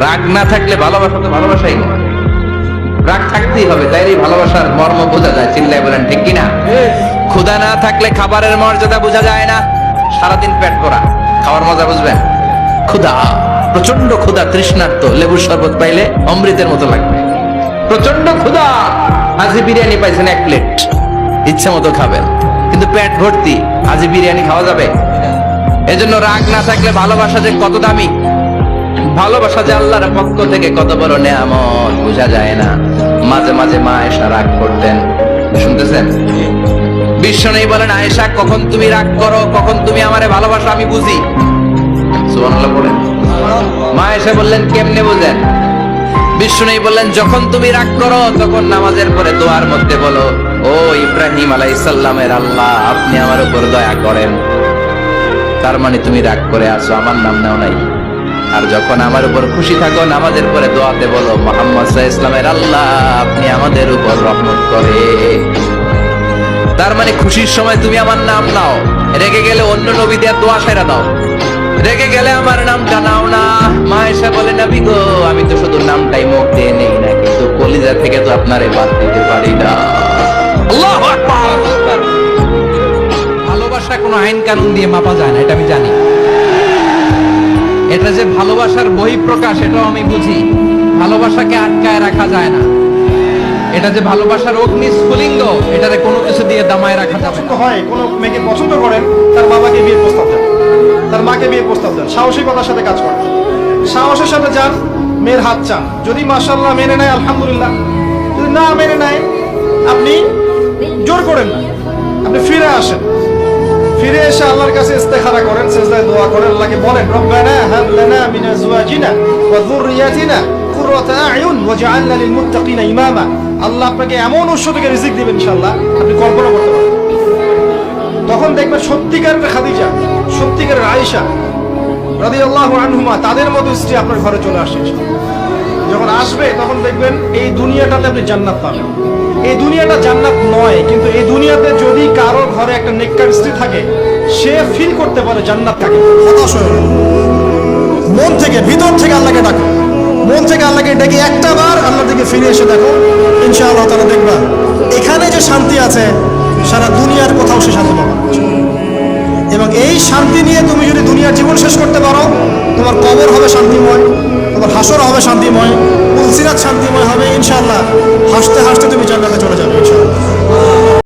রাগ না থাকলে ভালোবাসা তো ভালোবাসাই নয় রাগ থাকতেই হবে তাইলে ভালোবাসার মর্ম বোঝা যায় চিল্লায় বলেন ঠিক কিনা? ক্ষুধা না থাকলে খাবারের মর্যাদা বোঝা যায় না। সারাদিন পেট করা খাওয়ার মজা বুঝবেন? ক্ষুধা প্রচণ্ড ক্ষুধা তৃষ্ণার্ত লেবুর শরবত পাইলে অমৃতের মতো লাগবে। প্রচণ্ড ক্ষুধা! আজি বিরিয়ানি পাইছেন এক প্লেট ইচ্ছা মতো খাবেন। কিন্তু পেট ভর্তি আজি বিরিয়ানি খাওয়া যাবে? এজন্য রাগ না থাকলে ভালোবাসা যে কত দামি? ভালোবাসা যে আল্লাহর পক্ষ থেকে কত বড় নেয়ামত, বোঝা যায় না। মাঝে মাঝে মা এসা রাগ করতেন। শুনতেছেন? বিশ্ব নেই বলেন, আয়েশা, কখন তুমি রাগ করো? কখন তুমি আমারে ভালোবাসো? আমি বুঝি। বলেন। মা এসে বললেন, কেমনে বুঝেন? বিশ্ব নেই বললেন, যখন তুমি রাগ করো, তখন নামাজের পরে দোয়ার মধ্যে বলো, ও ইব্রাহিম আলাইসাল্লামের আল্লাহ, আপনি আমার উপর দয়া করেন। তার মানে তুমি রাগ করে আসো আমার নাম নেও নাই। আর যখন আমার উপর খুশি থাকো, নামাজের পরে দোয়াতে বলো, মোহাম্মদ ইসলামের আল্লাহ, আপনি আমাদের উপর রহমত করে। তার মানে খুশির সময় তুমি আমার নাম নাও। রেগে গেলে অন্য নবী নবীদের দোয়া সেরা দাও রেগে গেলে আমার নামটা নাও না। মা এসে বলে, নবী গো, আমি তো শুধু নামটাই মুখ দিয়ে নেই না, কিন্তু কলিজা থেকে তো আপনারে বাদ দিতে পারি না। ভালোবাসা কোনো আইন কানুন দিয়ে মাপা যায় না, এটা আমি জানি। এটা যে ভালোবাসার বহিঃপ্রকাশ, এটাও আমি বুঝি। ভালোবাসাকে আটকায় রাখা যায় না। এটা যে ভালোবাসার অগ্নি স্ফুলিঙ্গ, এটারে কোনো কিছু দিয়ে দামায় রাখা যাবে হয়, কোনো মেয়েকে পছন্দ করেন, তার বাবাকে বিয়ের প্রস্তাব দেন। তার মাকে বিয়ের প্রস্তাব দেন। সাহসিকতার সাথে কাজ করেন। সাহসের সাথে যান, মেয়ের হাত চান। যদি মাসাল্লাহ মেনে নেয়, আলহামদুলিল্লাহ। যদি না মেনে নেয়, আপনি জোর করেন না। আপনি ফিরে আসেন। ফিরে এসে আল্লাহর কাছে ইস্তেখারা করেন, সেজদায় দোয়া করেন আল্লাহকে বলেন, রব্বানা হাব লানা মিন আজওয়াজিনা ওয়া যুররিয়াতিনা কুররাতা আয়ুন ওয়াজআলনা লিল মুত্তাকিনা ইমামা। আল্লাহ আপনাকে এমন উৎস থেকে রিজিক দিবেন ইনশাআল্লাহ, আপনি কল্পনা করতে পারবেন তখন দেখবেন সত্যিকারের খাদিজা, সত্যিকারের আয়েশা রাদিয়াল্লাহু আনহুমা, তাদের মতো স্ত্রী আপনার ঘরে চলে আসে। যখন আসবে, তখন দেখবেন এই দুনিয়াটাতে আপনি জান্নাত পাবেন। এই দুনিয়াটা জান্নাত নয়, কিন্তু এই দুনিয়াতে যদি কারও ঘরে একটা নেককার স্ত্রী থাকে, সে ফিল করতে পারে জান্নাত কাকে হতাশ হয়ে মন থেকে ভিতর থেকে আল্লাহকে ডাকো। মন থেকে আল্লাহকে ডেকে একটা বার আল্লাহ দিকে ফিরে এসে দেখো, ইনশাআল্লাহ তারা দেখবা, এখানে যে শান্তি আছে, সারা দুনিয়ার কোথাও সে শান্তি পাবে এবং এই শান্তি নিয়ে তুমি যদি দুনিয়ার জীবন শেষ করতে পারো, তোমার কবর হবে শান্তিময়, তোমার হাসর হবে শান্তিময় উলসিরাত